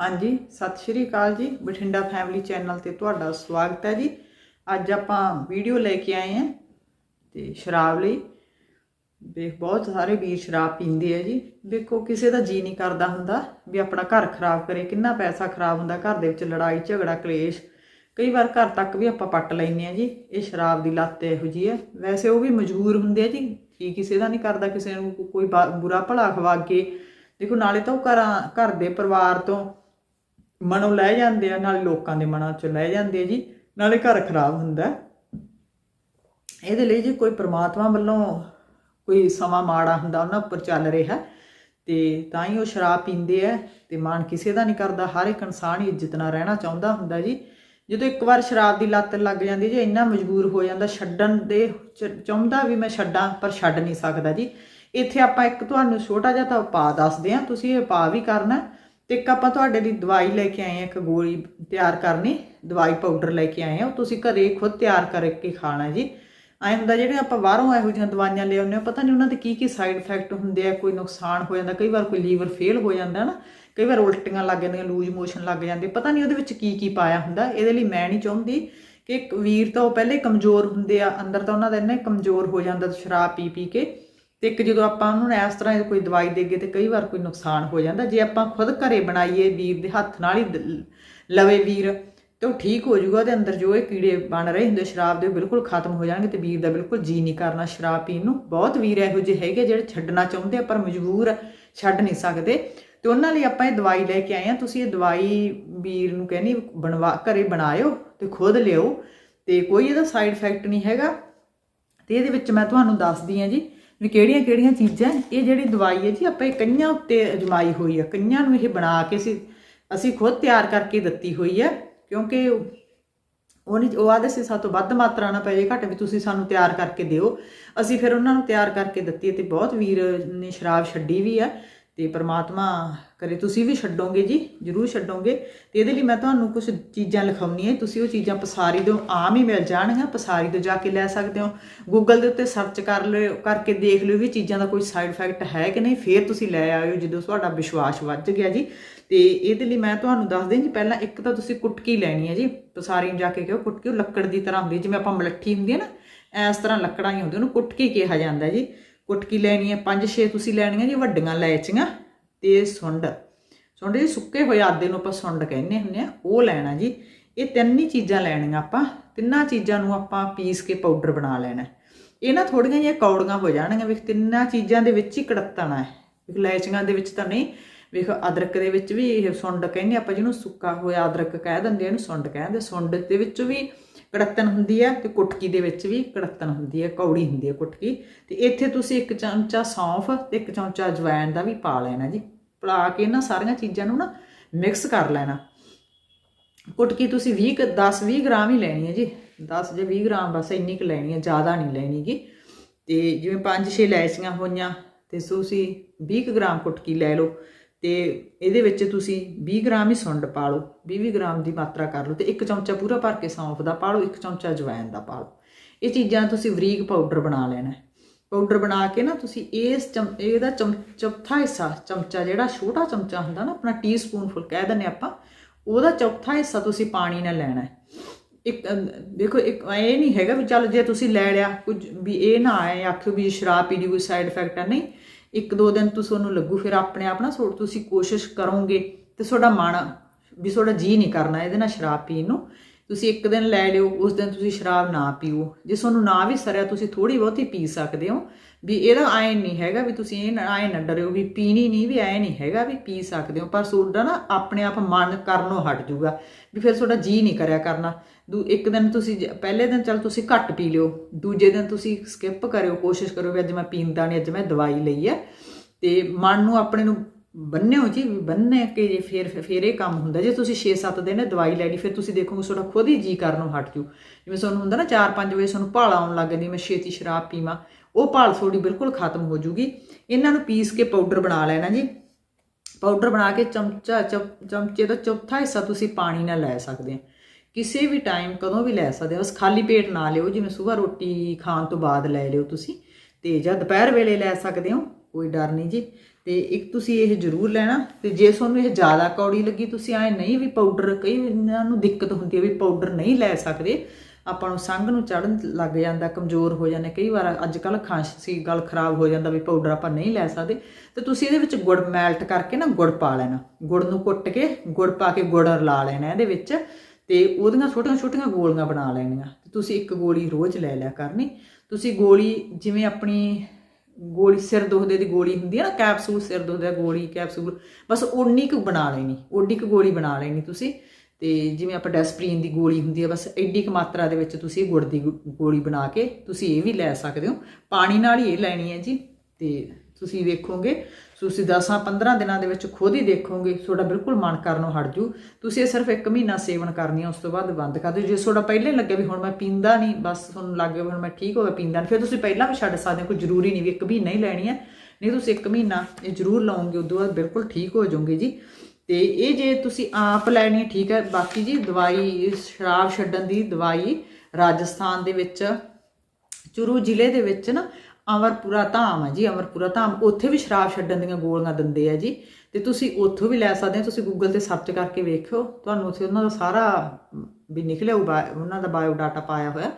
ਹਾਂਜੀ, ਸਤਿ ਸ਼੍ਰੀ ਅਕਾਲ ਜੀ। ਬਠਿੰਡਾ ਫੈਮਿਲੀ ਚੈਨਲ ਤੇ ਤੁਹਾਡਾ ਸਵਾਗਤ ਹੈ ਜੀ। ਅੱਜ ਆਪਾਂ ਵੀਡੀਓ ਲੈ ਕੇ ਆਏ ਹਾਂ ਤੇ ਸ਼ਰਾਬ ਲਈ। ਵੇਖ ਬਹੁਤ ਸਾਰੇ ਵੀਰ ਸ਼ਰਾਬ ਪੀਂਦੇ ਆ ਜੀ। ਵੇਖੋ ਕਿਸੇ ਦਾ ਜੀ ਨਹੀਂ ਕਰਦਾ ਹੁੰਦਾ ਵੀ ਆਪਣਾ ਘਰ ਖਰਾਬ ਕਰੇ। ਕਿੰਨਾ ਪੈਸਾ ਖਰਾਬ ਹੁੰਦਾ ਘਰ ਦੇ ਵਿੱਚ, ਲੜਾਈ, ਝਗੜਾ, ਕਲੇਸ਼। ਕਈ ਵਾਰ ਘਰ ਤੱਕ ਵੀ ਆਪਾਂ ਪੱਟ ਲੈਂਦੇ ਆ ਜੀ। ਇਹ ਸ਼ਰਾਬ ਦੀ ਲੱਤ ਇਹੋ ਜੀ ਹੈ ਵੈਸੇ ਉਹ ਵੀ ਮਜਬੂਰ ਹੁੰਦੇ ਆ ਜੀ। ਕੀ ਕਿਸੇ ਦਾ ਨਹੀਂ ਕਰਦਾ ਕਿਸੇ ਨੂੰ ਕੋਈ ਬਾ- ਬੁਰਾ ਭਲਾ ਖਵਾ ਕੇ। ਦੇਖੋ, ਨਾਲੇ ਤਾਂ ਉਹ ਘਰਾਂ, ਘਰ ਦੇ ਪਰਿਵਾਰ ਤੋਂ ਮਨੋਂ ਲੈ ਜਾਂਦੇ ਆ, ਨਾਲੇ ਲੋਕਾਂ ਦੇ ਮਨਾਂ ਚੋਂ ਲੈ ਜਾਂਦੇ ਆ ਜੀ, ਨਾਲੇ ਘਰ ਖਰਾਬ ਹੁੰਦਾ। ਇਹਦੇ ਲਈ ਜੀ ਕੋਈ ਪ੍ਰਮਾਤਮਾ ਵੱਲੋਂ ਕੋਈ ਸਮਾਂ ਮਾੜਾ ਹੁੰਦਾ, ਉਹਨਾਂ ਉੱਪਰ ਚੱਲ ਰਿਹਾ। ਤੇ ਤਾਂ ਹੀ ਉਹ ਸ਼ਰਾਬ ਪੀਂਦੇ ਆ, ਤੇ ਮਨ ਕਿਸੇ ਦਾ ਨਹੀਂ ਕਰਦਾ, ਹਰ ਇੱਕ ਇਨਸਾਨ ਹੀ ਇੱਜ਼ਤ ਨਾਲ ਰਹਿਣਾ ਚਾਹੁੰਦਾ ਹੁੰਦਾ ਜੀ। ਜਦੋਂ ਇੱਕ ਵਾਰ ਸ਼ਰਾਬ ਦੀ ਲੱਤ ਲੱਗ ਜਾਂਦੀ ਜੇ, ਇੰਨਾ ਮਜਬੂਰ ਹੋ ਜਾਂਦਾ, ਛੱਡਣ ਦੇ ਚ- ਚਾਹੁੰਦਾ ਵੀ ਮੈਂ ਛੱਡਾਂ, ਪਰ ਛੱਡ ਨਹੀਂ ਸਕਦਾ ਜੀ। ਇੱਥੇ ਆਪਾਂ ਇੱਕ ਤੁਹਾਨੂੰ ਛੋਟਾ ਜਿਹਾ ਤਾਂ ਉਪਾਅ ਦੱਸਦੇ ਹਾਂ, ਤੁਸੀਂ ਇਹ ਉਪਾਅ ਵੀ ਕਰਨਾ। ਤੇ ਇੱਕ ਆਪਾਂ ਤੁਹਾਡੇ ਲਈ ਦਵਾਈ ਲੈ ਕੇ ਆਏ ਹਾਂ, ਇੱਕ ਗੋਲੀ ਤਿਆਰ ਕਰਨੀ, ਦਵਾਈ ਪਾਊਡਰ ਲੈ ਕੇ ਆਏ ਹਾਂ। ਉਹ ਤੁਸੀਂ ਘਰੇ ਖੁਦ ਤਿਆਰ ਕਰਕੇ ਖਾਣਾ ਜੀ। ਐਂ ਹੁੰਦਾ ਜਿਹੜੇ ਆਪਾਂ ਬਾਹਰੋਂ ਇਹੋ ਜਿਹੀਆਂ ਦਵਾਈਆਂ ਲੈ ਆਉਂਦੇ ਆ ਪਤਾ ਨਹੀਂ ਉਹਨਾਂ ਦੇ ਕੀ ਕੀ ਸਾਈਡ ਇਫੈਕਟ ਹੁੰਦੇ ਆ, ਕੋਈ ਨੁਕਸਾਨ ਹੋ ਜਾਂਦਾ, ਕਈ ਵਾਰ ਕੋਈ ਲੀਵਰ ਫੇਲ ਹੋ ਜਾਂਦਾ ਨਾ, ਕਈ ਵਾਰ ਉਲਟੀਆਂ ਲੱਗ ਜਾਂਦੀਆਂ ਲੂਜ ਮੋਸ਼ਨ ਲੱਗ ਜਾਂਦੇ, ਪਤਾ ਨਹੀਂ ਉਹਦੇ ਵਿੱਚ ਕੀ ਕੀ ਪਾਇਆ ਹੁੰਦਾ। ਇਹਦੇ ਲਈ ਮੈਂ ਨਹੀਂ ਚਾਹੁੰਦੀ ਕਿ ਵੀਰ ਤਾਂ ਉਹ ਪਹਿਲੇ ਕਮਜ਼ੋਰ ਹੁੰਦੇ ਆ, ਅੰਦਰ ਤਾਂ ਉਹਨਾਂ ਦਾ ਇੰਨਾ ਹੀ ਕਮਜ਼ੋਰ ਹੋ ਜਾਂਦਾ ਸ਼ਰਾਬ ਪੀ ਪੀ ਕੇ। ਤੇ ਇੱਕ ਜਦੋਂ ਆਪਾਂ ਉਹਨਾਂ ਨੂੰ ਇਸ ਤਰ੍ਹਾਂ ਕੋਈ ਦਵਾਈ ਦੇਗੇ ਤੇ ਕਈ ਵਾਰ ਕੋਈ ਨੁਕਸਾਨ ਹੋ ਜਾਂਦਾ, ਜੇ ਆਪਾਂ ਖੁਦ ਘਰੇ ਬਣਾਈਏ ਵੀਰ ਦੇ ਹੱਥ ਨਾਲ ਹੀ ਦ- ਲਵੇ ਵੀਰ, ਤੇ ਉਹ ਠੀਕ ਹੋ ਜਾਊਗਾ ਉਹਦੇ ਅੰਦਰ ਜੋ ਇਹ ਕੀੜੇ ਬਣ ਰਹੇ ਹੁੰਦੇ ਸ਼ਰਾਬ ਦੇ ਉਹ ਬਿਲਕੁਲ ਖਤਮ ਹੋ ਜਾਣਗੇ ਤੇ ਵੀਰ ਦਾ ਬਿਲਕੁਲ ਜੀ ਨਹੀਂ ਕਰਨਾ ਸ਼ਰਾਬ ਪੀਣ ਨੂੰ। ਬਹੁਤ ਵੀਰ ਇਹੋ ਜਿਹੇ ਹੈਗੇ ਜਿਹੜੇ ਛੱਡਣਾ ਚਾਹੁੰਦੇ ਆ ਪਰ ਮਜਬੂਰ ਛੱਡ ਨਹੀਂ ਸਕਦੇ। ਤੇ ਉਹਨਾਂ ਲਈ ਆਪਾਂ ਇਹ ਦਵਾਈ ਲੈ ਕੇ ਆਏ ਆ। ਤੁਸੀਂ ਇਹ ਦਵਾਈ ਵੀਰ ਨੂੰ ਕਹਿੰਨੀ ਬਣਵਾ, ਘਰੇ ਬਣਾਇਓ ਤੇ ਖੁਦ ਲਿਓ ਤੇ ਕੋਈ ਇਹਦਾ ਸਾਈਡ ਇਫੈਕਟ ਨਹੀਂ ਹੈਗਾ। ਤੇ ਇਹਦੇ ਵਿੱਚ ਮੈਂ ਤੁਹਾਨੂੰ ਦੱਸਦੀ ਆ ਜੀ ਵੀ ਕਿਹੜੀਆਂ ਕਿਹੜੀਆਂ ਚੀਜ਼ਾਂ ਇਹ ਜਿਹੜੀ ਦਵਾਈ ਹੈ ਜੀ, ਆਪਾਂ ਇਹ ਕਈਆਂ ਉੱਤੇ ਅਜਮਾਈ ਹੋਈ ਆ ਕਈਆਂ ਨੂੰ ਇਹ ਬਣਾ ਕੇ ਅਸੀਂ ਅਸੀਂ ਖੁਦ ਤਿਆਰ ਕਰਕੇ ਦਿੱਤੀ ਹੋਈ ਹੈ, ਕਿਉਂਕਿ ਉਹਨੇ ਉਹ ਆਦੇ ਸੀ ਸਾਤੋਂ ਵੱਧ ਮਾਤਰਾ ਨਾ ਪਏ ਘੱਟ, ਵੀ ਤੁਸੀਂ ਸਾਨੂੰ ਤਿਆਰ ਕਰਕੇ ਦਿਓ। ਅਸੀਂ ਫਿਰ ਉਹਨਾਂ ਨੂੰ ਤਿਆਰ ਕਰਕੇ ਦਿੱਤੀ ਤੇ ਬਹੁਤ ਵੀਰ ਨੇ ਸ਼ਰਾਬ ਛੱਡੀ ਵੀ ਆ ਤੇ ਪ੍ਰਮਾਤਮਾ ਕਰੇ, ਤੁਸੀਂ ਵੀ ਛੱਡੋਗੇ ਜੀ, ਜਰੂਰ ਛੱਡੋਗੇ। ਤੇ ਇਹਦੇ ਲਈ ਮੈਂ ਤੁਹਾਨੂੰ ਕੁਝ ਚੀਜ਼ਾਂ ਲਿਖਾਉਣੀਆਂ ਤੁਸੀਂ ਉਹ ਚੀਜ਼ਾਂ ਪਸਾਰੀ ਤੋਂ ਆਮ ਹੀ ਮਿਲ ਜਾਣਗੀਆਂ, ਪਸਾਰੀ ਤੋਂ ਜਾ ਕੇ ਲੈ ਸਕਦੇ ਹੋ। ਗੂਗਲ ਦੇ ਉੱਤੇ ਸਰਚ ਕਰ ਲਿਓ, ਕਰਕੇ ਦੇਖ ਲਿਓ ਵੀ ਚੀਜ਼ਾਂ ਦਾ ਕੋਈ ਸਾਈਡ ਇਫੈਕਟ ਹੈ ਕਿ ਨਹੀਂ, ਫਿਰ ਤੁਸੀਂ ਲੈ ਆਇਓ ਜਦੋਂ ਤੁਹਾਡਾ ਵਿਸ਼ਵਾਸ ਵੱਧ ਗਿਆ ਜੀ। ਤੇ ਇਹਦੇ ਲਈ ਮੈਂ ਤੁਹਾਨੂੰ ਦੱਸ ਦਿਆਂ ਜੀ, ਪਹਿਲਾਂ ਇੱਕ ਤਾਂ ਤੁਸੀਂ ਕੁਟਕੀ ਲੈਣੀ ਹੈ ਜੀ ਪਸਾਰੀ ਨੂੰ ਜਾ ਕੇ ਕਿਹਾ ਕੁਟਕੀ ਉਹ ਲੱਕੜ ਦੀ ਤਰ੍ਹਾਂ ਹੁੰਦੀ ਜਿਵੇਂ ਆਪਾਂ ਮਲੱਠੀ ਹੁੰਦੀ ਹੈ ਨਾ ਇਸ ਤਰ੍ਹਾਂ ਲੱਕੜਾਂ ਹੀ ਹੁੰਦੀਆਂ, ਉਹਨੂੰ ਕੁਟਕੀ ਕਿਹਾ ਜਾਂਦਾ ਜੀ। ਕੁਟਕੀ ਲੈਣੀ ਹੈ, ਪੰਜ ਛੇ ਤੁਸੀਂ ਲੈਣੀਆਂ ਜੀ ਵੱਡੀਆਂ ਲੈਚੀਆਂ ਤੇ ਸੁੰਡ। ਸੁੰਡ ਜੀ ਸੁੱਕੇ ਹੋਏ ਆਦੇ ਨੂੰ ਆਪਾਂ ਸੁੰਡ ਕਹਿੰਦੇ ਹੁੰਦੇ ਆ, ਉਹ ਲੈਣਾ ਜੀ। ਇਹ ਤਿੰਨ ਹੀ ਚੀਜ਼ਾਂ ਲੈਣੀਆਂ ਆਪਾਂ, ਤਿੰਨਾਂ ਚੀਜ਼ਾਂ ਨੂੰ ਆਪਾਂ ਪੀਸ ਕੇ ਪਾਊਡਰ ਬਣਾ ਲੈਣਾ ਇਹ ਨਾ ਥੋੜੀਆਂ ਜਿਹੀਆਂ ਕੌੜੀਆਂ ਹੋ ਜਾਣਗੀਆਂ, ਵੇਖ ਤਿੰਨਾਂ ਚੀਜ਼ਾਂ ਦੇ ਵਿੱਚ ਹੀ ਕੜਤਣਾ ਹੈ। ਵੇਖ ਲੈਚੀਆਂ ਦੇ ਵਿੱਚ ਤਾਂ ਨਹੀਂ, ਵੇਖ ਅਦਰਕ ਦੇ ਵਿੱਚ ਵੀ ਇਹ ਸੁੰਡ ਕਹਿੰਦੇ ਆਪਾਂ, ਜਿਹਨੂੰ ਸੁੱਕਾ ਹੋਇਆ ਅਦਰਕ ਕਹਿ ਦਿੰਦੇ ਇਹਨੂੰ ਸੁੰਡ ਕਹਿੰਦੇ ਸੁੰਡ ਦੇ ਵਿੱਚ ਵੀ ਕੜਤਨ ਹੁੰਦੀ ਹੈ ਤੇ ਕੁਟਕੀ ਦੇ ਵਿੱਚ ਵੀ ਕੜਤਨ ਹੁੰਦੀ ਹੈ ਕੌੜੀ ਹੁੰਦੀ ਹੈ ਕੁਟਕੀ। ਤੇ ਇੱਥੇ ਤੁਸੀਂ ਇੱਕ ਚਮਚਾ ਸੌਂਫ ਤੇ ਇੱਕ ਚਮਚਾ ਅਜਵਾਇਣ ਦਾ ਵੀ ਪਾ ਲੈਣਾ ਜੀ। ਪਲਾ ਕੇ ਇਹਨਾਂ ਸਾਰੀਆਂ ਚੀਜ਼ਾਂ ਨੂੰ ਨਾ ਮਿਕਸ ਕਰ ਲੈਣਾ। ਕੁਟਕੀ ਤੁਸੀਂ 20 ਕੁ- 10 20 ਗ੍ਰਾਮ ਹੀ ਲੈਣੀ ਹੈ ਜੀ। 10 ਜਾਂ 20 ਗ੍ਰਾਮ ਬਸ ਇੰਨੀ ਕੁ ਲੈਣੀ ਹੈ ਜ਼ਿਆਦਾ ਨਹੀਂ ਲੈਣੀ ਗੀ। ਤੇ ਜਿਵੇਂ 5-6 ਲੈਚੀਆਂ ਹੋਈਆਂ ਤੇ ਤੁਸੀਂ 20 ਕੁ ਗ੍ਰਾਮ ਕੁਟਕੀ ਲੈ ਲਓ। ਤੇ ਇਹਦੇ ਵਿੱਚ ਤੁਸੀਂ 20 ਗ੍ਰਾਮ ਹੀ ਸੁੰਡ ਪਾ ਲਓ 20 ਗ੍ਰਾਮ ਦੀ ਮਾਤਰਾ ਕਰ ਲਓ ਤੇ ਇੱਕ ਚਮਚਾ ਪੂਰਾ ਭਰ ਕੇ ਸੌਂਫ ਦਾ ਪਾ ਲਓ, ਇੱਕ ਚਮਚਾ ਅਜਵਾਇਣ ਦਾ ਪਾ ਲਓ। ਇਹ ਚੀਜ਼ਾਂ ਤੁਸੀਂ ਬਰੀਕ ਪਾਊਡਰ ਬਣਾ ਲੈਣਾ ਪਾਊਡਰ ਬਣਾ ਕੇ ਨਾ ਤੁਸੀਂ ਇਸ ਚਮ, ਇਹਦਾ ਚਮ, ਚੌਥਾ ਹਿੱਸਾ, ਚਮਚਾ ਜਿਹੜਾ ਛੋਟਾ ਚਮਚਾ ਹੁੰਦਾ ਨਾ, ਆਪਣਾ ਟੀਸਪੂਨਫੁਲ ਕਹਿ ਦਿੰਦੇ ਆਪਾਂ, ਉਹਦਾ ਚੌਥਾ ਹਿੱਸਾ ਤੁਸੀਂ ਪਾਣੀ ਨਾਲ ਲੈਣਾ ਇੱਕ ਦੇਖੋ ਇੱਕ ਇਹ ਨਹੀਂ ਹੈਗਾ ਵੀ ਚੱਲ ਜੇ ਤੁਸੀਂ ਲੈ ਲਿਆ, ਕੁਝ ਵੀ ਇਹ ਨਾ ਆਏ, ਆਖਿਓ ਵੀ ਸ਼ਰਾਬ ਪੀ ਦੀ ਕੋਈ ਸਾਈਡ ਇਫੈਕਟ ਹੈ ਨਹੀਂ। ਇੱਕ ਦੋ ਦਿਨ ਤੁਸੀਂ ਉਹਨੂੰ ਲੱਗੂ, ਫਿਰ ਆਪਣੇ ਆਪ ਨਾ ਸੋ ਤੁਸੀਂ ਕੋਸ਼ਿਸ਼ ਕਰੋਗੇ ਤੇ ਤੁਹਾਡਾ ਮਨ ਵੀ ਤੁਹਾਡਾ ਜੀ ਨਹੀਂ ਕਰਨਾ, ਇਹਦੇ ਨਾਲ ਸ਼ਰਾਬ ਪੀਣ ਨੂੰ। ਤੁਸੀਂ ਇੱਕ ਦਿਨ ਲੈ ਲਿਓ, ਉਸ ਦਿਨ ਤੁਸੀਂ ਸ਼ਰਾਬ ਨਾ ਪੀਓ। ਜੇ ਤੁਹਾਨੂੰ ਨਾ ਵੀ ਸਰਿਆ, ਤੁਸੀਂ ਥੋੜੀ ਬਹੁਤੀ ਪੀ ਸਕਦੇ ਹੋ। ਵੀ ਇਹਦਾ ਐ ਨਹੀਂ ਹੈਗਾ ਵੀ ਤੁਸੀਂ ਇਹ ਐ ਨਾ ਡਰਿਓ, ਵੀ ਪੀਣੀ ਨਹੀਂ, ਵੀ ਐ ਨਹੀਂ ਹੈਗਾ ਵੀ ਪੀ ਸਕਦੇ ਹੋ। ਪਰ ਤੁਹਾਡਾ ਨਾ ਆਪਣੇ ਆਪ ਮਨ ਕਰਨੋਂ ਹਟ ਜਾਊਗਾ ਵੀ ਫਿਰ ਤੁਹਾਡਾ ਜੀ ਨਹੀਂ ਕਰਿਆ ਕਰਨਾ। ਦੂ ਇੱਕ ਦਿਨ ਤੁਸੀਂ ਜ- ਪਹਿਲੇ ਦਿਨ ਚਲ ਤੁਸੀਂ ਘੱਟ ਪੀ ਲਿਓ। ਦੂਜੇ ਦਿਨ ਤੁਸੀਂ ਸਕਿਪ ਕਰਿਓ, ਕੋਸ਼ਿਸ਼ ਕਰੋ ਵੀ ਅੱਜ ਮੈਂ ਪੀਂਦਾ ਨਹੀਂ ਅੱਜ ਮੈਂ ਦਵਾਈ ਲਈ ਹੈ ਤੇ ਮਨ ਨੂੰ ਆਪਣੇ ਨੂੰ ਬੰਨਿਓ ਜੀ, ਵੀ ਬੰਨੇ ਕਿ ਜੇ ਫਿਰ ਫਿਰ ਇਹ ਕੰਮ ਹੁੰਦਾ। ਜੇ ਤੁਸੀਂ 6-7 ਦਿਨ ਦਵਾਈ ਲੈ ਲਈ, ਫਿਰ ਤੁਸੀਂ ਦੇਖੋਗੇ ਤੁਹਾਡਾ ਖੁਦ ਹੀ ਜੀ ਕਰਨੋਂ ਹਟ ਜੂ। ਜਿਵੇਂ ਤੁਹਾਨੂੰ ਹੁੰਦਾ ਨਾ 4-5 ਵਜੇ ਤੁਹਾਨੂੰ ਭਾਲ ਆਉਣ ਲੱਗ ਜਾਂਦੀ, ਮੈਂ ਛੇਤੀ ਸ਼ਰਾਬ ਪੀਵਾਂ, ਉਹ ਭਾਲ ਤੁਹਾਡੀ ਬਿਲਕੁਲ ਖਤਮ ਹੋ ਜੂਗੀ। ਇਹਨਾਂ ਨੂੰ ਪੀਸ ਕੇ ਪਾਊਡਰ ਬਣਾ ਲੈਣਾ ਜੀ। ਪਾਊਡਰ ਬਣਾ ਕੇ ਚਮਚਾ ਚਮਚੇ ਦਾ ਚੌਥਾ ਹਿੱਸਾ ਤੁਸੀਂ ਪਾਣੀ ਨਾਲ ਲੈ ਸਕਦੇ ਹੋ ਕਿਸੇ ਵੀ ਟਾਈਮ ਕਦੋਂ ਵੀ ਲੈ ਸਕਦੇ ਹੋ। ਬਸ ਖਾਲੀ ਪੇਟ ਨਾ ਲਿਓ, ਜਿਵੇਂ ਸਵੇਰ ਰੋਟੀ ਖਾਣ ਤੋਂ ਬਾਅਦ ਲੈ ਲਿਓ ਤੁਸੀਂ ਤੇ ਜਾਂ ਦੁਪਹਿਰ ਵੇਲੇ ਲੈ ਸਕਦੇ ਹੋ, ਕੋਈ ਡਰ ਨਹੀਂ ਜੀ। ਤੇ ਇੱਕ ਤੁਸੀਂ ਇਹ ਜ਼ਰੂਰ ਲੈਣਾ ਤੇ ਜੇ ਤੁਹਾਨੂੰ ਇਹ ਜ਼ਿਆਦਾ ਕੌੜੀ ਲੱਗੀ, ਤੁਸੀਂ ਐ ਨਹੀਂ ਵੀ ਪਾਊਡਰ ਕਈ ਇਹਨਾਂ ਨੂੰ ਦਿੱਕਤ ਹੁੰਦੀ ਹੈ ਵੀ ਪਾਊਡਰ ਨਹੀਂ ਲੈ ਸਕਦੇ। ਆਪਾਂ ਨੂੰ ਸੰਘ ਨੂੰ ਚੜਨ ਲੱਗ ਜਾਂਦਾ, ਕਮਜ਼ੋਰ ਹੋ ਜਾਂਦੇ। ਕਈ ਵਾਰ ਅੱਜ ਕੱਲ ਖਾਂਸੀ, ਗਲ ਖਰਾਬ ਹੋ ਜਾਂਦਾ ਵੀ ਪਾਊਡਰ ਆਪਾਂ ਨਹੀਂ ਲੈ ਸਕਦੇ। ਤੇ ਤੁਸੀਂ ਇਹਦੇ ਵਿੱਚ ਗੁੜ ਮੈਲਟ ਕਰਕੇ ਨਾ ਗੁੜ ਪਾ ਲੈਣਾ। ਗੁੜ ਨੂੰ ਕੁੱਟ ਕੇ, ਗੁੜ ਪਾ ਕੇ ਗੁੜ ਲਾ ਲੈਣਾ ਇਹਦੇ ਵਿੱਚ। ਤੇ ਉਹਦੀਆਂ ਛੋਟੀਆਂ ਛੋਟੀਆਂ ਗੋਲੀਆਂ ਬਣਾ ਲੈਣੀਆਂ। ਤੇ ਤੁਸੀਂ ਇੱਕ ਗੋਲੀ ਰੋਜ਼ ਲੈ ਲਿਆ ਕਰਨੀ। ਤੁਸੀਂ ਗੋਲੀ ਜਿਵੇਂ ਆਪਣੀ ਗੋਲੀ ਸਿਰ ਦੁਖਦੇ ਦੀ ਗੋਲੀ ਹੁੰਦੀ ਹੈ ਨਾ, ਕੈਪਸੂਲ ਸਿਰ ਦੁਖਦੇ ਦੀ ਗੋਲੀ, ਕੈਪਸੂਲ। ਬਸ ਉਨੀ ਕੁ ਬਣਾ ਲੈਣੀ ਓਨੀ ਕੁ ਗੋਲੀ ਬਣਾ ਲੈਣੀ ਤੁਸੀਂ। ਤੇ ਜਿਵੇਂ ਆਪਾਂ ਡੈਸਪਰੀਨ ਦੀ ਗੋਲੀ ਹੁੰਦੀ ਹੈ ਬਸ ਐਡੀ ਕੁ ਮਾਤਰਾ ਦੇ ਵਿੱਚ ਤੁਸੀਂ ਗੁੜ ਦੀ ਗੋ- ਗੋਲੀ ਬਣਾ ਕੇ ਤੁਸੀਂ ਇਹ ਵੀ ਲੈ ਸਕਦੇ ਹੋ। ਪਾਣੀ ਨਾਲ ਹੀ ਇਹ ਲੈਣੀ ਹੈ ਜੀ। ਤੇ ਤੁਸੀਂ ਵੇਖੋਗੇ, ਤੁਸੀਂ 10-15 ਦਿਨਾਂ ਦੇ ਵਿੱਚ ਖੁਦ ਹੀ ਦੇਖੋਗੇ, ਤੁਹਾਡਾ ਬਿਲਕੁਲ ਮਨ ਕਰਨੋਂ ਹਟ ਜੂ। ਤੁਸੀਂ ਇਹ ਸਿਰਫ ਇੱਕ ਮਹੀਨਾ ਸੇਵਨ ਕਰਨੀ ਹੈ ਉਸ ਤੋਂ ਬਾਅਦ ਬੰਦ ਕਰ ਦਿਓ। ਜੇ ਤੁਹਾਡਾ ਪਹਿਲੇ ਲੱਗੇ ਵੀ ਹੁਣ ਮੈਂ ਪੀਂਦਾ ਨਹੀਂ, ਬਸ ਤੁਹਾਨੂੰ ਲੱਗੇ ਵੀ ਹੁਣ ਮੈਂ ਠੀਕ ਹੋ ਗਿਆ, ਪੀਂਦਾ ਨਹੀਂ, ਫਿਰ ਤੁਸੀਂ ਪਹਿਲਾਂ ਵੀ ਛੱਡ ਸਕਦੇ ਹੋ, ਕੋਈ ਜ਼ਰੂਰੀ ਨਹੀਂ ਵੀ ਇੱਕ ਮਹੀਨਾ ਹੀ ਲੈਣੀ ਹੈ ਨਹੀਂ, ਤੁਸੀਂ ਇੱਕ ਮਹੀਨਾ ਇਹ ਜ਼ਰੂਰ ਲਓਗੇ ਤੋਂ ਬਾਅਦ ਬਿਲਕੁਲ ਠੀਕ ਹੋ ਜਾਓਗੇ ਜੀ। ਤੇ ਇਹ ਜੇ ਤੁਸੀਂ ਆਪ ਲੈਣੀ ਹੈ ਠੀਕ ਹੈ, ਬਾਕੀ ਜੀ ਦਵਾਈ, ਸ਼ਰਾਬ ਛੱਡਣ ਦੀ ਦਵਾਈ ਰਾਜਸਥਾਨ ਦੇ ਵਿੱਚ, ਚੁਰੂ ਜ਼ਿਲ੍ਹੇ ਦੇ ਵਿੱਚ ਨਾ ਅਮਰਪੁਰਾ ਧਾਮ ਹੈ ਜੀ ਅਮਰਪੁਰਾ ਧਾਮ ਉੱਥੇ ਵੀ ਸ਼ਰਾਬ ਛੱਡਣ ਦੀਆਂ ਗੋਲੀਆਂ ਦਿੰਦੇ ਆ ਜੀ। ਤੇ ਤੁਸੀਂ ਉੱਥੋਂ ਵੀ ਲੈ ਸਕਦੇ ਹੋ, ਤੁਸੀਂ ਗੂਗਲ ਤੇ ਸਰਚ ਕਰਕੇ ਵੇਖਿਓ। ਤੁਹਾਨੂੰ ਉੱਥੇ ਉਹਨਾਂ ਦਾ ਸਾਰਾ, ਵੀ ਨਿਕਲਿਆ ਹੋਊ ਬਾ- ਉਹਨਾਂ ਦਾ ਬਾਇਓ ਡਾਟਾ ਪਾਇਆ ਹੋਇਆ।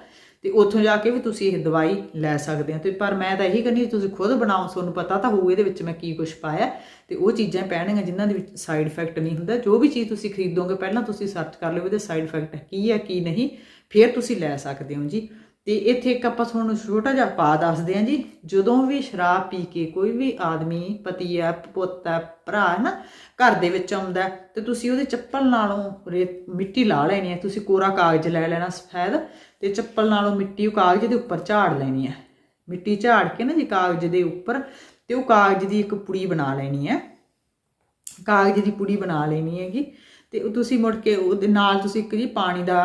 ਤੇ ਉੱਥੋਂ ਜਾ ਕੇ ਵੀ ਤੁਸੀਂ ਇਹ ਦਵਾਈ ਲੈ ਸਕਦੇ ਹੋ। ਤੇ ਪਰ ਮੈਂ ਤਾਂ ਇਹੀ ਕਹਿੰਦੀ ਤੁਸੀਂ ਖੁਦ ਬਣਾਓ, ਤੁਹਾਨੂੰ ਪਤਾ ਤਾਂ ਹੋਊ ਇਹਦੇ ਵਿੱਚ ਮੈਂ ਕੀ ਕੁਝ ਪਾਇਆ। ਤੇ ਉਹ ਚੀਜ਼ਾਂ ਪੈਣਗੀਆਂ ਜਿਨ੍ਹਾਂ ਦੇ ਵਿੱਚ ਸਾਈਡ ਇਫੈਕਟ ਨਹੀਂ ਹੁੰਦਾ। ਜੋ ਵੀ ਚੀਜ਼ ਤੁਸੀਂ ਖਰੀਦੋਗੇ, ਪਹਿਲਾਂ ਤੁਸੀਂ ਸਰਚ ਕਰ ਲਿਓ ਇਹਦੇ ਸਾਈਡ ਇਫੈਕਟ ਕੀ ਹੈ ਕੀ ਨਹੀਂ। ਫਿਰ ਤੁਸੀਂ ਲੈ ਸਕਦੇ ਹੋ ਜੀ। ਤੇ ਇੱਥੇ ਇੱਕ ਆਪਾਂ ਤੁਹਾਨੂੰ ਛੋਟਾ ਜਿਹਾ ਪਾ ਦੱਸਦੇ ਹਾਂ ਜੀ। ਜਦੋਂ ਵੀ ਸ਼ਰਾਬ ਪੀ ਕੇ ਕੋਈ ਵੀ ਆਦਮੀ ਪਤੀ ਹੈ ਪੁੱਤ ਹੈ ਭਰਾ ਹੈ ਨਾ ਘਰ ਦੇ ਵਿੱਚ ਆਉਂਦਾ ਹੈ, ਤੇ ਤੁਸੀਂ ਉਹਦੇ ਚੱਪਲ ਨਾਲੋਂ ਰੇਤ ਮਿੱਟੀ ਲਾ ਲੈਣੀ ਹੈ। ਤੁਸੀਂ ਕੋਰਾ ਕਾਗਜ਼ ਲੈ ਲੈਣਾ ਸਫੈਦ ਤੇ ਚੱਪਲ ਨਾਲੋਂ ਮਿੱਟੀ ਉਹ ਕਾਗਜ਼ ਦੇ ਉੱਪਰ ਝਾੜ ਲੈਣੀ ਹੈ। ਮਿੱਟੀ ਝਾੜ ਕੇ ਨਾ ਜੀ ਕਾਗਜ਼ ਦੇ ਉੱਪਰ ਤੇ ਉਹ ਕਾਗਜ਼ ਦੀ ਇੱਕ ਪੁੜੀ ਬਣਾ ਲੈਣੀ ਹੈ। ਕਾਗਜ਼ ਦੀ ਪੁੜੀ ਬਣਾ ਲੈਣੀ ਹੈਗੀ ਤੇ ਉਹ ਤੁਸੀਂ ਮੁੜ ਕੇ ਉਹਦੇ ਨਾਲ ਤੁਸੀਂ ਇੱਕ ਜੀ ਪਾਣੀ ਦਾ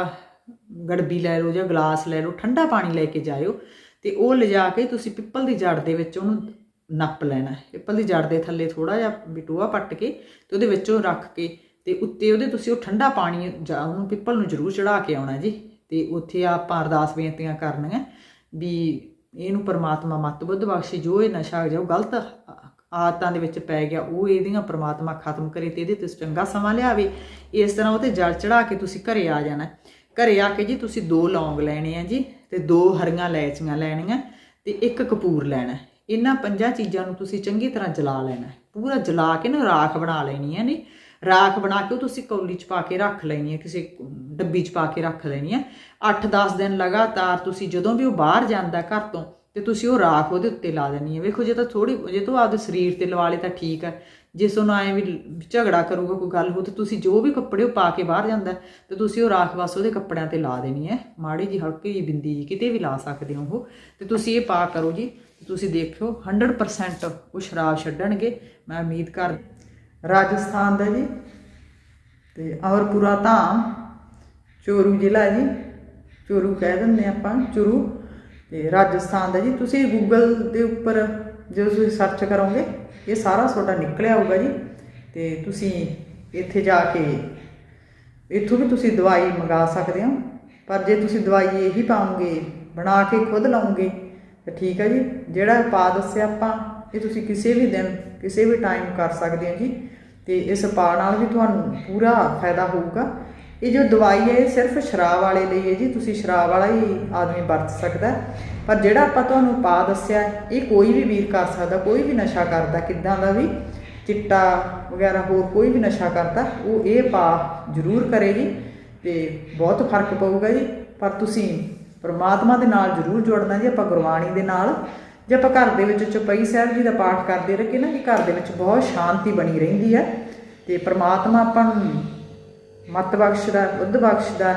ਗੜਬੀ ਲੈ ਲਓ ਜਾਂ ਗਲਾਸ ਲੈ ਲਓ, ਠੰਡਾ ਪਾਣੀ ਲੈ ਕੇ ਜਾਇਓ ਤੇ ਉਹ ਲਿਜਾ ਕੇ ਤੁਸੀਂ ਪਿੱਪਲ ਦੀ ਜੜ ਦੇ ਵਿੱਚ ਉਹਨੂੰ ਨੱਪ ਲੈਣਾ ਪਿੱਪਲ ਦੀ ਜੜ ਦੇ ਥੱਲੇ ਥੋੜਾ ਜਿਹਾ ਬਿਟੂਆ ਪੱਟ ਕੇ ਤੇ ਉਹਦੇ ਵਿੱਚੋਂ ਰੱਖ ਕੇ ਤੇ ਉੱਤੇ ਉਹਦੇ ਤੁਸੀਂ ਉਹ ਠੰਡਾ ਪਾਣੀ ਜਾਂ ਉਹਨੂੰ ਪਿੱਪਲ ਨੂੰ ਜ਼ਰੂਰ ਚੜਾ ਕੇ ਆਉਣਾ ਜੀ। ਤੇ ਉੱਥੇ ਆਪਾਂ ਅਰਦਾਸ ਬੇਨਤੀਆਂ ਕਰਨੀਆਂ ਵੀ ਇਹਨੂੰ ਪਰਮਾਤਮਾ ਮਤ ਬੁੱਧ ਬਖਸ਼ੇ, ਜੋ ਇਹ ਨਸ਼ਾ ਜੋ ਗਲਤ ਆਦਤਾਂ ਦੇ ਵਿੱਚ ਪੈ ਗਿਆ, ਉਹ ਇਹਦੀਆਂ ਪਰਮਾਤਮਾ ਖਤਮ ਕਰੇ ਤੇ ਇਹਦੇ ਤੇ ਚੰਗਾ ਸਮਾਂ ਲਿਆਵੇ। ਇਸ ਤਰ੍ਹਾਂ ਉਹ ਤੇ ਜਲ ਚੜਾ ਕੇ ਤੁਸੀਂ ਘਰੇ ਆ ਜਾਣਾ ਘਰੇ ਆ ਕੇ ਜੀ ਤੁਸੀਂ ਦੋ ਲੌਂਗ ਲੈਣੇ ਆ ਜੀ ਤੇ ਦੋ ਹਰੀਆਂ ਲੈਚੀਆਂ ਲੈਣੀਆਂ ਤੇ ਇੱਕ ਕਪੂਰ ਲੈਣਾ। ਇਹਨਾਂ ਪੰਜਾਂ ਚੀਜ਼ਾਂ ਨੂੰ ਤੁਸੀਂ ਚੰਗੀ ਤਰ੍ਹਾਂ ਜਲਾ ਲੈਣਾ। ਪੂਰਾ ਜਲਾ ਕੇ ਨਾ ਰਾਖ ਬਣਾ ਲੈਣੀ ਹੈ ਨਹੀਂ ਰਾਖ ਬਣਾ ਕੇ ਉਹ ਤੁਸੀਂ ਕੌਲੀ 'ਚ ਪਾ ਕੇ ਰੱਖ ਲੈਣੀ ਹੈ ਕਿਸੇ ਡੱਬੀ 'ਚ ਪਾ ਕੇ ਰੱਖ ਲੈਣੀ ਹੈ 8-10 ਦਿਨ ਲਗਾਤਾਰ ਤੁਸੀਂ ਜਦੋਂ ਵੀ ਉਹ ਬਾਹਰ ਜਾਂਦਾ ਘਰ ਤੋਂ ਤੇ ਤੁਸੀਂ ਉਹ ਰਾਖ ਉਹਦੇ ਉੱਤੇ ਲਾ ਦੇਣੀ ਹੈ ਵੇਖੋ ਜੇ ਤਾਂ ਥੋੜੀ ਜੇ ਤੋਂ ਆਪਦੇ ਸਰੀਰ ਤੇ ਲਵਾ ਲੇ ਤਾਂ ਠੀਕ ਹੈ ਜੇ ਤੁਹਾਨੂੰ ਐਂ ਵੀ ਝਗੜਾ ਕਰੂਗਾ ਕੋਈ ਗੱਲ ਹੋ ਤੇ ਤੁਸੀਂ ਜੋ ਵੀ ਕੱਪੜੇ ਉਹ ਪਾ ਕੇ ਬਾਹਰ ਜਾਂਦਾ ਹੈ, ਤੇ ਤੁਸੀਂ ਉਹ ਰਾਖ ਬਸ ਉਹਦੇ ਕੱਪੜਿਆਂ ਤੇ ਲਾ ਦੇਣੀ ਹੈ। ਮਾੜੀ ਜੀ ਹਲਕੀ ਜੀ ਬਿੰਦੀ ਜੀ ਕਿਤੇ ਵੀ ਲਾ ਸਕਦੇ ਹੋ ਉਹ। ਤੇ ਤੁਸੀਂ ਇਹ ਪਾ ਕਰੋ ਜੀ ਤੁਸੀਂ ਦੇਖਿਓ 100% ਉਹ ਸ਼ਰਾਬ ਛੱਡਣਗੇ। ਮੈਂ ਉਮੀਦ ਕਰ ਰਾਜਸਥਾਨ ਦਾ ਜੀ ਤੇ ਅਮਰਪੁਰਾ ਧਾਮ ਚੋਰੂ ਜ਼ਿਲ੍ਹਾ ਜੀ ਚੋਰੂ ਕਹਿ ਦਿੰਦੇ ਆਪਾਂ ਚੁਰੂ ਤੇ ਰਾਜਸਥਾਨ ਦਾ ਜੀ। ਤੁਸੀਂ ਗੂਗਲ ਦੇ ਉੱਪਰ ਜਦੋਂ ਤੁਸੀਂ ਸਰਚ ਕਰੋਗੇ ਇਹ ਸਾਰਾ ਤੁਹਾਡਾ ਨਿਕਲਿਆ ਹੋਊਗਾ ਜੀ। ਤੇ ਤੁਸੀਂ ਇੱਥੇ ਜਾ ਕੇ, ਇੱਥੋਂ ਵੀ ਤੁਸੀਂ ਦਵਾਈ ਮੰਗਾ ਸਕਦੇ ਹੋ। ਪਰ ਜੇ ਤੁਸੀਂ ਦਵਾਈ ਇਹੀ ਪਾਉਂਗੇ, ਬਣਾ ਕੇ ਖੁਦ ਲਾਉਂਗੇ, ਤਾਂ ਠੀਕ ਹੈ ਜੀ। ਜਿਹੜਾ ਪਾ ਦੱਸਿਆ ਆਪਾਂ, ਇਹ ਤੁਸੀਂ ਕਿਸੇ ਵੀ ਦਿਨ, ਕਿਸੇ ਵੀ ਟਾਈਮ ਕਰ ਸਕਦੇ ਹੋ ਜੀ। ਤੇ ਇਸ ਪਾ ਨਾਲ ਵੀ ਤੁਹਾਨੂੰ ਪੂਰਾ ਫਾਇਦਾ ਹੋਊਗਾ। ਇਹ ਜੋ ਦਵਾਈ ਹੈ, ਇਹ ਸਿਰਫ ਸ਼ਰਾਬ ਵਾਲੇ ਲਈ ਹੈ ਜੀ। ਤੁਸੀਂ ਸ਼ਰਾਬ ਵਾਲਾ ਹੀ ਆਦਮੀ ਵਰਤ ਸਕਦਾ। ਪਰ ਜਿਹੜਾ ਆਪਾਂ ਤੁਹਾਨੂੰ ਪਾ ਦੱਸਿਆ ਇਹ ਕੋਈ ਵੀ ਵੀਰ ਕਰ ਸਕਦਾ, ਕੋਈ ਵੀ ਨਸ਼ਾ ਕਰਦਾ, ਕਿੱਦਾਂ ਦਾ ਵੀ ਚਿੱਟਾ ਵਗੈਰਾ ਹੋਰ ਕੋਈ ਵੀ ਨਸ਼ਾ ਕਰਦਾ, ਉਹ ਇਹ ਪਾ ਜ਼ਰੂਰ ਕਰੇ ਜੀ ਤੇ ਬਹੁਤ ਫ਼ਰਕ ਪਊਗਾ ਜੀ। ਪਰ ਤੁਸੀਂ ਪਰਮਾਤਮਾ ਦੇ ਨਾਲ ਜ਼ਰੂਰ ਜੁੜਨਾ ਜੀ, ਆਪਾਂ ਗੁਰਬਾਣੀ ਦੇ ਨਾਲ। ਜੇ ਆਪਾਂ ਘਰ ਦੇ ਵਿੱਚ ਚੁਪਈ ਸਾਹਿਬ ਜੀ ਦਾ ਪਾਠ ਕਰਦੇ ਰੱਖੇ ਨਾ ਕਿ ਘਰ ਦੇ ਵਿੱਚ ਬਹੁਤ ਸ਼ਾਂਤੀ ਬਣੀ ਰਹਿੰਦੀ ਹੈ ਤੇ ਪਰਮਾਤਮਾ ਆਪਾਂ ਨੂੰ ਮਤ ਬਖਸ਼ਦਾ, ਬੁੱਧ ਬਖਸ਼ਦਾ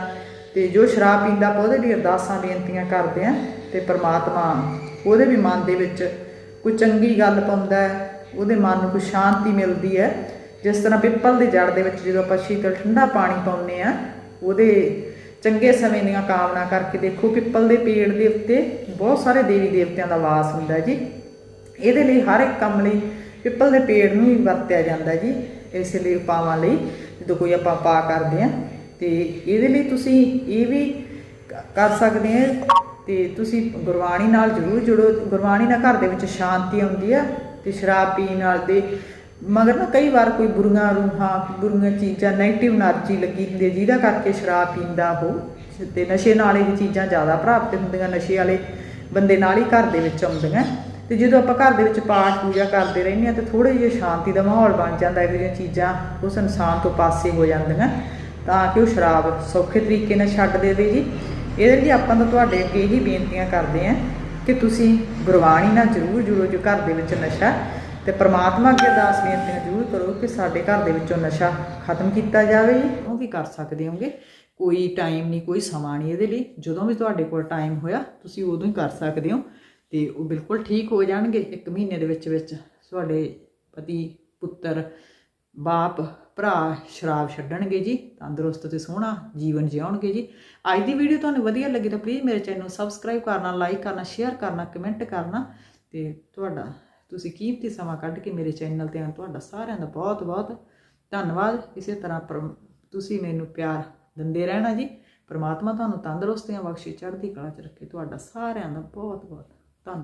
ਤੇ ਜੋ ਸ਼ਰਾਬ ਪੀਂਦਾ ਆਪਾਂ ਉਹਦੇ ਲਈ ਅਰਦਾਸਾਂ, ਬੇਨਤੀਆਂ ਕਰਦੇ ਆ ਤੇ ਪ੍ਰਮਾਤਮਾ ਉਹਦੇ ਵੀ ਮਨ ਦੇ ਵਿੱਚ ਕੋਈ ਚੰਗੀ ਗੱਲ ਪਾਉਂਦਾ ਹੈ, ਉਹਦੇ ਮਨ ਨੂੰ ਕੋਈ ਸ਼ਾਂਤੀ ਮਿਲਦੀ ਹੈ। ਜਿਸ ਤਰ੍ਹਾਂ ਪਿੱਪਲ ਦੀ ਜੜ ਦੇ ਵਿੱਚ ਜਦੋਂ ਆਪਾਂ ਸ਼ੀਤਲ ਠੰਡਾ ਪਾਣੀ ਪਾਉਂਦੇ ਆ ਉਹਦੇ ਚੰਗੇ ਸਮੇਂ ਦੀਆਂ ਕਾਮਨਾ ਕਰਕੇ ਦੇਖੋ ਪਿੱਪਲ ਦੇ ਪੇੜ ਦੇ ਉੱਤੇ ਬਹੁਤ ਸਾਰੇ ਦੇਵੀ ਦੇਵਤਿਆਂ ਦਾ ਵਾਸ ਹੁੰਦਾ ਜੀ। ਇਹਦੇ ਲਈ ਹਰ ਇੱਕ ਕੰਮ ਲਈ ਪਿੱਪਲ ਦੇ ਪੇੜ ਨੂੰ ਹੀ ਵਰਤਿਆ ਜਾਂਦਾ ਜੀ, ਇਸ ਲਈ ਉਪਾਵਾਂ ਲਈ, ਜਦੋਂ ਕੋਈ ਆਪਾਂ ਪਾ ਕਰਦੇ ਆ ਤੇ ਇਹਦੇ ਲਈ ਤੁਸੀਂ ਇਹ ਵੀ ਕਰ ਸਕਦੇ ਆ ਤੇ ਤੁਸੀਂ ਗੁਰਬਾਣੀ ਨਾਲ ਜ਼ਰੂਰ ਜੁੜੋ। ਗੁਰਬਾਣੀ ਨਾਲ ਘਰ ਦੇ ਵਿੱਚ ਸ਼ਾਂਤੀ ਆਉਂਦੀ ਆ ਤੇ ਸ਼ਰਾਬ ਪੀਣ ਨਾਲ ਦੇ ਮਗਰ ਨਾ ਕਈ ਵਾਰ ਕੋਈ ਬੁਰੀਆਂ ਰੂਹਾਂ, ਬੁਰੀਆਂ ਚੀਜ਼ਾਂ ਨੈਗੇਟਿਵ એનર્ਜੀ ਲੱਗੀ ਹੁੰਦੀ ਹੈ ਜਿਹਦਾ ਕਰਕੇ ਸ਼ਰਾਬ ਪੀਂਦਾ ਹੋ ਤੇ ਨਸ਼ੇ ਨਾਲ ਇਹ ਚੀਜ਼ਾਂ ਜ਼ਿਆਦਾ ਪ੍ਰਾਪਤ ਹੁੰਦੀਆਂ, ਨਸ਼ੇ ਵਾਲੇ ਬੰਦੇ ਨਾਲ ਹੀ ਘਰ ਦੇ ਵਿੱਚ ਆਉਂਦੀਆਂ। ਤੇ ਜਦੋਂ ਆਪਾਂ ਘਰ ਦੇ ਵਿੱਚ ਪਾਠ ਪੂਜਾ ਕਰਦੇ ਰਹਿੰਦੇ ਆ ਤੇ ਥੋੜੀ ਜਿਹੀ ਸ਼ਾਂਤੀ ਦਾ ਮਾਹੌਲ ਬਣ ਜਾਂਦਾ, ਇਹੋ ਜਿਹੀਆਂ ਚੀਜ਼ਾਂ ਉਸ ਇਨਸਾਨ ਤੋਂ ਪਾਸੇ ਹੋ ਜਾਂਦੀਆਂ ਤਾਂ ਕਿ ਉਹ ਸ਼ਰਾਬ ਸੌਖੇ ਤਰੀਕੇ ਨਾਲ ਛੱਡ ਦੇਵੇ ਜੀ। ਇਹਦੇ ਲਈ ਆਪਾਂ ਤਾਂ ਤੁਹਾਡੇ ਅੱਗੇ ਇਹੀ ਬੇਨਤੀਆਂ ਕਰਦੇ ਆਂ ਕਿ ਤੁਸੀਂ ਗੁਰਬਾਣੀ ਨਾਲ ਜ਼ਰੂਰ ਜੁੜੋ ਜੋ ਘਰ ਦੇ ਵਿੱਚ ਨਸ਼ਾ ਤੇ ਪ੍ਰਮਾਤਮਾ ਅੱਗੇ ਅਰਦਾਸ ਬੇਨਤੀਆਂ ਜ਼ਰੂਰ ਕਰੋ ਕਿ ਸਾਡੇ ਘਰ ਦੇ ਵਿੱਚੋਂ ਨਸ਼ਾ ਖਤਮ ਕੀਤਾ ਜਾਵੇ, ਉਹ ਵੀ ਕਰ ਸਕਦੇ ਹੋਗੇ। ਕੋਈ ਟਾਈਮ ਨਹੀਂ, ਕੋਈ ਸਮਾਂ ਨਹੀਂ ਇਹਦੇ ਲਈ। ਜਦੋਂ ਵੀ ਤੁਹਾਡੇ ਕੋਲ ਟਾਈਮ ਹੋਇਆ, ਤੁਸੀਂ ਉਦੋਂ ਹੀ ਕਰ ਸਕਦੇ ਹੋ ਤੇ ਉਹ ਬਿਲਕੁਲ ਠੀਕ ਹੋ ਜਾਣਗੇ। ਇੱਕ ਮਹੀਨੇ ਦੇ ਵਿੱਚ ਵਿੱਚ ਤੁਹਾਡੇ ਪਤੀ, ਪੁੱਤਰ, ਬਾਪ ਭਰਾ ਸ਼ਰਾਬ ਛੱਡਣਗੇ ਜੀ, ਤੰਦਰੁਸਤ ਤੇ ਸੋਹਣਾ ਜੀਵਨ ਜਿਉਣਗੇ ਜੀ। ਅੱਜ ਦੀ ਵੀਡੀਓ ਤੁਹਾਨੂੰ ਵਧੀਆ ਲੱਗੀ ਤਾਂ ਪਲੀਜ਼ ਮੇਰੇ ਚੈਨਲ ਨੂੰ ਸਬਸਕ੍ਰਾਈਬ ਕਰਨਾ ਲਾਈਕ ਕਰਨਾ ਸ਼ੇਅਰ ਕਰਨਾ ਕਮੈਂਟ ਕਰਨਾ ਤੇ ਤੁਹਾਡਾ ਤੁਸੀਂ ਕੀਮਤੀ ਸਮਾਂ ਕੱਢ ਕੇ ਮੇਰੇ ਚੈਨਲ ਤੇ ਆਉਣ, ਤੁਹਾਡਾ ਸਾਰਿਆਂ ਦਾ ਬਹੁਤ ਬਹੁਤ ਧੰਨਵਾਦ। ਇਸੇ ਤਰ੍ਹਾਂ ਪਰ- ਤੁਸੀਂ ਮੈਨੂੰ ਪਿਆਰ ਦਿੰਦੇ ਰਹਿਣਾ ਜੀ। ਪ੍ਰਮਾਤਮਾ ਤੁਹਾਨੂੰ ਤੰਦਰੁਸਤੀਆਂ ਬਖਸ਼ੇ, ਚੜ੍ਹਦੀ ਕਲਾ ਚ ਰੱਖੇ, ਤੁਹਾਡਾ ਸਾਰਿਆਂ ਦਾ ਬਹੁਤ ਬਹੁਤ ਧੰਨਵਾਦ।